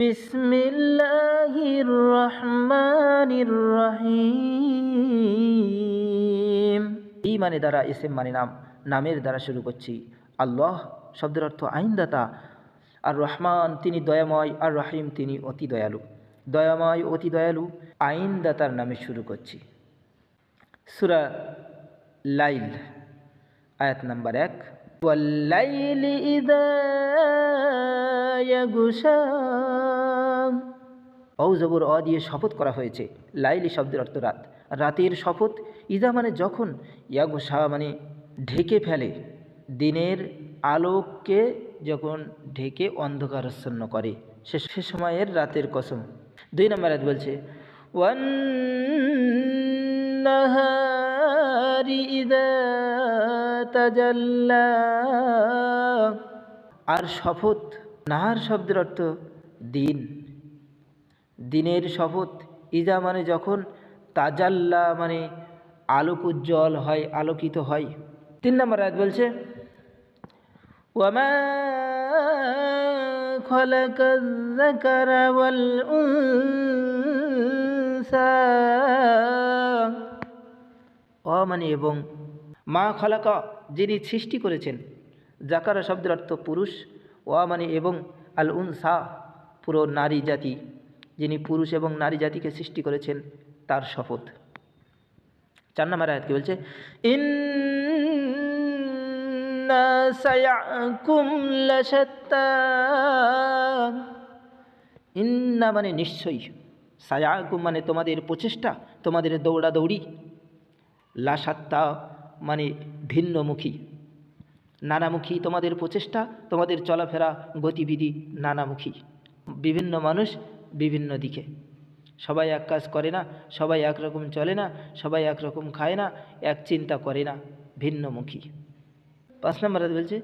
بسم الله الرحمن الرحيم এই মানে দ্বারা এসএম মানে নাম নামের দ্বারা শুরু করছি আল্লাহ শব্দের অর্থ আইনদাতা আর রহমান তিনি দয়াময় আর রহিম তিনি অতি দয়ালু দয়াময় অতি দয়ালু আইনদাতার নামে শুরু করছি সুরা লাইল আয়াত নাম্বার এক والليل إذا يغشى অজবর অ দিয়ে শপথ করা হয়েছে, লাইলি শব্দের অর্থ রাত। রাতের শপথ ইজা মানে যখন ইয়াগো শাহ মানে ঢেকে ফেলে। দিনের আলোককে যখন ঢেকে অন্ধকারচ্ছন্ন করে। সে সে সময়ের রাতের কসম। দুই নম্বর রাত বলছে ওয়ান আর শপথ, নাহার শব্দের অর্থ দিন। দিনের শপথ ইজা মানে যখন তাজাল্লা মানে আলোক উজ্জ্বল হয় আলোকিত হয় তিন নম্বর আয়াত বলছে ওয়ামা خلق الذكر والأنثى অ মানে এবং মা খলাকা যিনি সৃষ্টি করেছেন জাকারা শব্দের অর্থ পুরুষ ও মানে এবং আল উনসা পুরো নারী জাতি যিনি পুরুষ এবং নারী জাতিকে সৃষ্টি করেছেন, তার শপথ। চার নম্বর আয়াত কি বলছে? লাশাত্তা। ইন্না মানে নিশ্চয়ই। সায়াকুম মানে তোমাদের প্রচেষ্টা, তোমাদের দৌড়াদৌড়ি। লাসাত্তা মানে ভিন্নমুখী। নানামুখী তোমাদের প্রচেষ্টা, তোমাদের চলাফেরা গতিবিধি নানামুখী। বিভিন্ন মানুষ বিভিন্ন দিকে। সবাই এক কাজ করে না, সবাই একরকম চলে না, সবাই একরকম খায় না, এক চিন্তা করে না, ভিন্নমুখী। পাঁচ নম্বর বলছে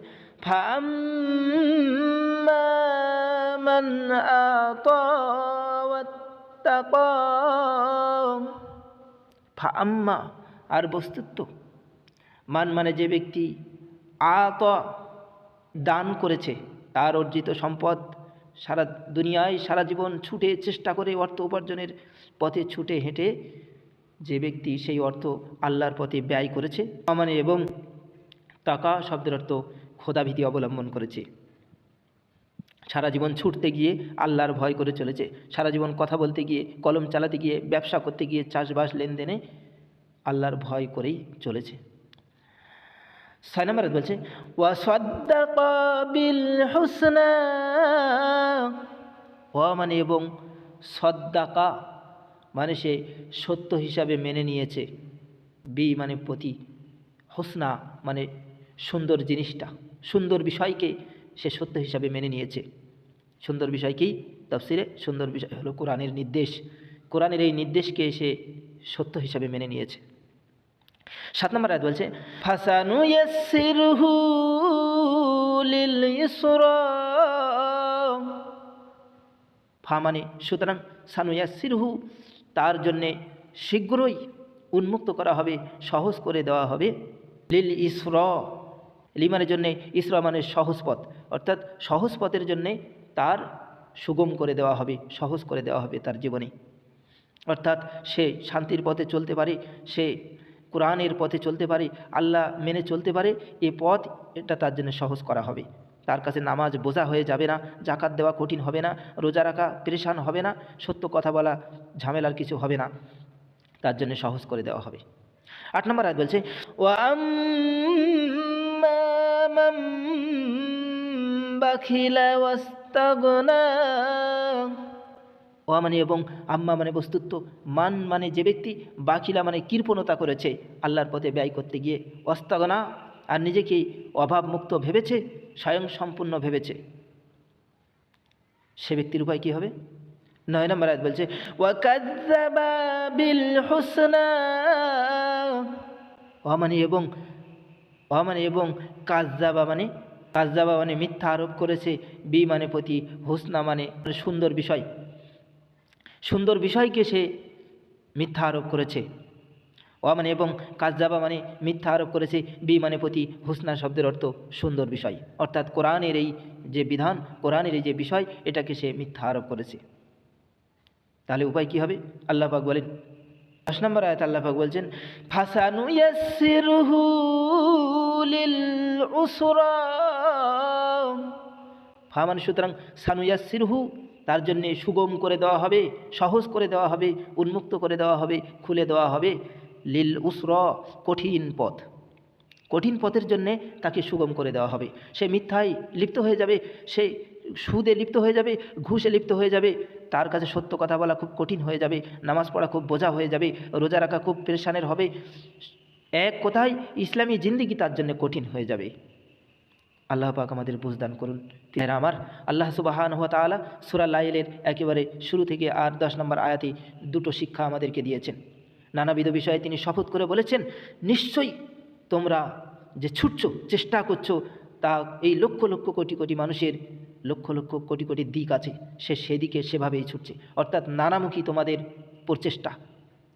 ফাম্মা আর বস্তুত্ব। মান মানে যে ব্যক্তি আত দান করেছে, তার অর্জিত সম্পদ সারা দুনিয়ায়, সারা জীবন ছুটে চেষ্টা করে অর্থ উপার্জনের পথে ছুটে হেঁটে যে ব্যক্তি সেই অর্থ আল্লাহর পথে ব্যয় করেছে মানে এবং টাকা শব্দের অর্থ খোদাভীতি অবলম্বন করেছে। সারা জীবন ছুটতে গিয়ে আল্লাহর ভয় করে চলেছে। সারা জীবন কথা বলতে গিয়ে, কলম চালাতে গিয়ে, ব্যবসা করতে গিয়ে, চাষবাস লেনদেনে আল্লাহর ভয় করেই চলেছে। ছয় নম্বর বলছে বিল মানে এবং সদ্দাকা মানে সে সত্য হিসাবে মেনে নিয়েছে। বি মানে প্রতি। হোসনা মানে সুন্দর জিনিসটা। সুন্দর বিষয়কে সে সত্য হিসাবে মেনে নিয়েছে। সুন্দর বিষয়কেই তফসিরে সুন্দর বিষয় হলো কোরআনের নির্দেশ। কোরআনের এই নির্দেশকে সে সত্য হিসাবে মেনে নিয়েছে। সাত নম্বর আয়াত বলছে, ফাসানু ইয়াসসিরহু লিল ইসরা। ফা মানে সুতরাং সানু ইয়াসসিরহু তার জন্যে শীঘ্রই উন্মুক্ত করা হবে, সহজ করে দেওয়া হবে। লিল ইসর, লিমানের জন্যে ইসরা মানে সহজ পথ, অর্থাৎ সহজ পথের জন্যে তার সুগম করে দেওয়া হবে, সহজ করে দেওয়া হবে তার জীবনে। অর্থাৎ সে শান্তির পথে চলতে পারে, সে কোরআনের পথে চলতে পারে, আল্লাহ মেনে চলতে পারে, এ পথ এটা তার জন্য সহজ করা হবে। তার কাছে নামাজ বোঝা হয়ে যাবে না, জাকাত দেওয়া কঠিন হবে না, রোজা রাখা পরেশান হবে না, সত্য কথা বলা ঝামেলার কিছু হবে না, তার জন্য সহজ করে দেওয়া হবে। আট নম্বর আয়াত বলছে বাখিলা ওয়াস্তাগনা ও মানে এবং আম্মা মানে বস্তুত্ব, মান মানে যে ব্যক্তি, বাকিলা মানে কৃপণতা করেছে, আল্লাহর পথে ব্যয় করতে গিয়ে অস্তাগনা আর নিজেকে অভাবমুক্ত ভেবেছে, স্বয়ং সম্পূর্ণ ভেবেছে। সে ব্যক্তির উপায় কী হবে? নয় নম্বর আয়াত বলছে হুসনা ও মানে এবং ও মানে এবং কাজ্জাবা মানে কাজ্জাবা মানে মিথ্যা আরোপ করেছে, বি মানে প্রতি হোসনা মানে সুন্দর বিষয়। সুন্দর বিষয়কে সে মিথ্যা আরোপ করেছে। অ মানে এবং কাজজাবা মানে মিথ্যা আরোপ করেছে, বি মানে প্রতি হুসনা শব্দের অর্থ সুন্দর বিষয়। অর্থাৎ কোরআনের এই যে বিধান, কোরআনের এই যে বিষয়, এটাকে সে মিথ্যা আরোপ করেছে। তাহলে উপায় কি হবে? আল্লাহ পাক বলেন, দশ নম্বর আয়াত আল্লাহ পাক বলছেন, ফাসানু ইয়াসসিরহু লিল উসরা। ফা মানে সুতরাং সানুয়াসিরহু তার জন্যে সুগম করে দেওয়া হবে, সহজ করে দেওয়া হবে, উন্মুক্ত করে দেওয়া হবে, খুলে দেওয়া হবে। লিল উসর, কঠিন পথ। কঠিন পথের জন্যে তাকে সুগম করে দেওয়া হবে। সে মিথ্যায় লিপ্ত হয়ে যাবে, সে সুদে লিপ্ত হয়ে যাবে, ঘুষে লিপ্ত হয়ে যাবে। তার কাছে সত্য কথা বলা খুব কঠিন হয়ে যাবে, নামাজ পড়া খুব বোঝা হয়ে যাবে, রোজা রাখা খুব পেরেশানের হবে। এক কথায় ইসলামী জিন্দিগি তার জন্য কঠিন হয়ে যাবে। আল্লাহ পাক আমাদের বুঝদান করুন। তিনি আমার, আল্লাহ সুবাহান হাত তালা সুরা লাইলের একেবারে শুরু থেকে আর দশ নম্বর আয়াতে দুটো শিক্ষা আমাদেরকে দিয়েছেন। নানাবিধ বিষয়ে তিনি শপথ করে বলেছেন, নিশ্চয়ই তোমরা যে ছুটছো, চেষ্টা করছ, তা এই লক্ষ লক্ষ কোটি কোটি মানুষের লক্ষ লক্ষ কোটি কোটি দিক আছে, সে সেদিকে সেভাবেই ছুটছে। অর্থাৎ নানামুখী তোমাদের প্রচেষ্টা,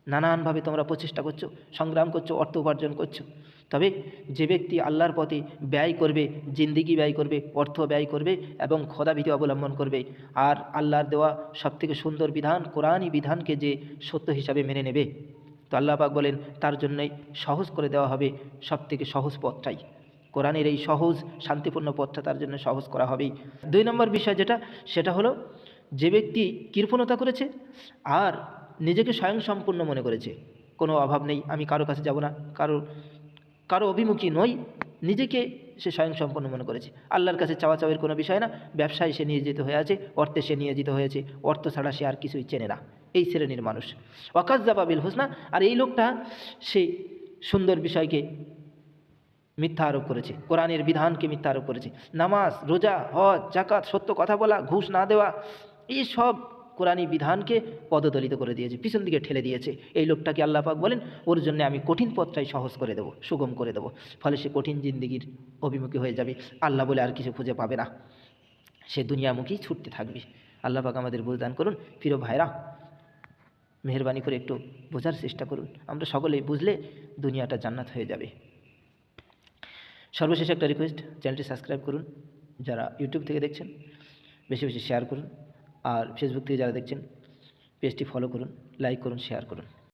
নানানভাবে তোমরা প্রচেষ্টা করছ, সংগ্রাম করছ, অর্থ উপার্জন করছ। তবে যে ব্যক্তি আল্লাহর পথে ব্যয় করবে, জিন্দিগি ব্যয় করবে, অর্থ ব্যয় করবে এবং খোদাভীতি অবলম্বন করবে, আর আল্লাহর দেওয়া সবথেকে সুন্দর বিধান, কোরআনই বিধানকে যে সত্য হিসাবে মেনে নেবে। তো আল্লাহ পাক বলেন, তার জন্যই সহজ করে দেওয়া হবে সবথেকে সহজ পথটাই। কোরআনের এই সহজ, শান্তিপূর্ণ পথটা তার জন্য সহজ করা হবেই। দুই নম্বর বিষয় যেটা, সেটা হলো যে ব্যক্তি কৃপণতা করেছে আর নিজেকে স্বয়ংসম্পূর্ণ মনে করেছে। কোনো অভাব নেই, আমি কারও কাছে যাব না, কারও কারও অভিমুখী নই, নিজেকে সে স্বয়ংসম্পন্ন মনে করেছে। আল্লাহর কাছে চাওয়া চাওয়ার কোনো বিষয় না, ব্যবসায় সে নিয়োজিত হয়ে আছে, অর্থে সে নিয়োজিত হয়েছে, অর্থ ছাড়া সে আর কিছুই চেনে না। এই শ্রেণির মানুষ। ওয়াকাজ জাবাবিল হোসনা, আর এই লোকটা সে সুন্দর বিষয়কে মিথ্যা আরোপ করেছে, কোরআনের বিধানকে মিথ্যা আরোপ করেছে। নামাজ, রোজা, হজ জাকাত সত্য কথা বলা, ঘুষ না দেওয়া এই সব কোরআনী বিধানকে পদদলিত করে দিয়েছে, পিছন দিকে ঠেলে দিয়েছে। এই লোকটাকে আল্লাহ পাক বলেন, ওর জন্য আমি কঠিন পথটাই সহজ করে দেবো, সুগম করে দেবো। ফলে সে কঠিন জিন্দিগির অভিমুখী হয়ে যাবে। আল্লাহ বলে আর কিছু খুঁজে পাবে না। সে দুনিয়ামুখী ছুটতে থাকবে। আল্লাহ পাক আমাদের বুঝদান করুন। প্রিয় ভাইরা, মেহরবানি করে একটু বোঝার চেষ্টা করুন। আমরা সকলেই বুঝলে দুনিয়াটা জান্নাত হয়ে যাবে। সর্বশেষ একটা রিকোয়েস্ট চ্যানেলটি সাবস্ক্রাইব করুন। যারা ইউটিউব থেকে দেখছেন, বেশি বেশি শেয়ার করুন। আর ফেসবুক থেকে যারা দেখছেন পেজটি ফলো করুন লাইক করুন শেয়ার করুন।